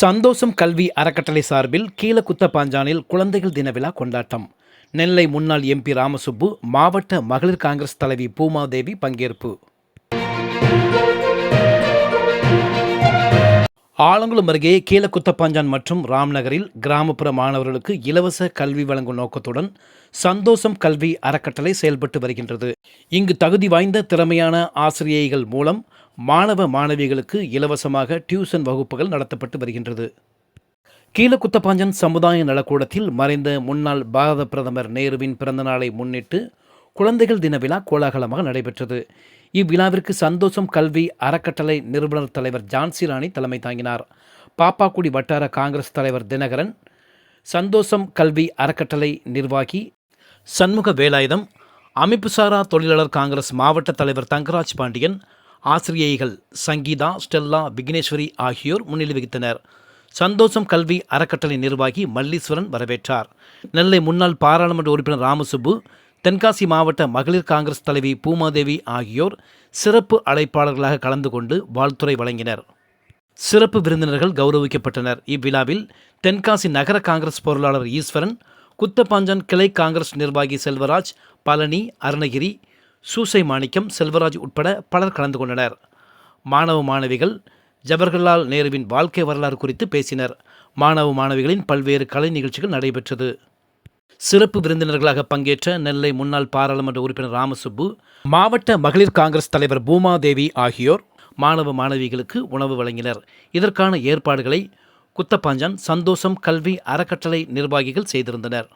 சந்தோஷம் கல்வி அறக்கட்டளை சார்பில் கீழக்குத்தப்பாஞ்சானில் குழந்தைகள் தின விழா கொண்டாட்டம். நெல்லை முன்னாள் எம்பி ராமசுப்பு மாவட்ட மகளிர் காங்கிரஸ் தலைவி பூமாதேவி பங்கேற்பு. ஆலங்குளம் அருகே கீழக்குத்தப்பாஞ்சான் மற்றும் ராம்நகரில் கிராமப்புற மாணவர்களுக்கு இலவச கல்வி வழங்கும் நோக்கத்துடன் சந்தோஷம் கல்வி அறக்கட்டளை செயல்பட்டு வருகின்றது. இங்கு தகுதி வாய்ந்த திறமையான ஆசிரியைகள் மூலம் மாணவ மாணவிகளுக்கு இலவசமாக டியூஷன் வகுப்புகள் நடத்தப்பட்டு வருகின்றது. கீழக்குத்தப்பாஞ்சன் சமுதாய நலக்கூடத்தில் மறைந்த முன்னாள் பாரத பிரதமர் நேருவின் பிறந்தநாளை முன்னிட்டு குழந்தைகள் தின விழா கோலாகலமாக நடைபெற்றது. இவ்விழாவிற்கு சந்தோஷம் கல்வி அறக்கட்டளை நிறுவனர் தலைவர் ஜான்சி ராணி தலைமை தாங்கினார். பாப்பாக்குடி வட்டார காங்கிரஸ் தலைவர் தினகரன் சந்தோஷம் கல்வி அறக்கட்டளை நிர்வாகி சண்முக வேலாயுதம் அமைப்புசாரா தொழிலாளர் காங்கிரஸ் மாவட்ட தலைவர் தங்கராஜ் பாண்டியன் ஆசிரியைகள் சங்கீதா ஸ்டெல்லா விக்னேஸ்வரி ஆகியோர் முன்னிலை வகித்தனர். சந்தோஷம் கல்வி அறக்கட்டளை நிர்வாகி மல்லீஸ்வரன் வரவேற்றார். நெல்லை முன்னாள் பாராளுமன்ற உறுப்பினர் ராமசுப்பு தென்காசி மாவட்ட மகளிர் காங்கிரஸ் தலைவி பூமாதேவி ஆகியோர் சிறப்பு அழைப்பாளர்களாக கலந்து கொண்டு வாழ்த்துரை வழங்கினர். சிறப்பு விருந்தினர்கள் கௌரவிக்கப்பட்டனர். இவ்விழாவில் தென்காசி நகர காங்கிரஸ் பொருளாளர் ஈஸ்வரன் குத்தப்பாஞ்சான் கிளை காங்கிரஸ் நிர்வாகி செல்வராஜ் பழனி அருணகிரி சூசை மாணிக்கம் செல்வராஜ் உட்பட பலர் கலந்து கொண்டனர். மாணவ மாணவிகள் ஜவஹர்லால் நேருவின் வாழ்க்கை வரலாறு குறித்து பேசினர். மாணவ மாணவிகளின் பல்வேறு கலை நிகழ்ச்சிகள் நடைபெற்றது. சிறப்பு விருந்தினர்களாக பங்கேற்ற நெல்லை முன்னாள் பாராளுமன்ற உறுப்பினர் ராமசுப்பு மாவட்ட மகளிர் காங்கிரஸ் தலைவர் பூமாதேவி ஆகியோர் மாணவ மாணவிகளுக்கு உணவு வழங்கினர். இதற்கான ஏற்பாடுகளை குத்தப்பாஞ்சான் சந்தோஷம் கல்வி அறக்கட்டளை நிர்வாகிகள் செய்திருந்தனர்.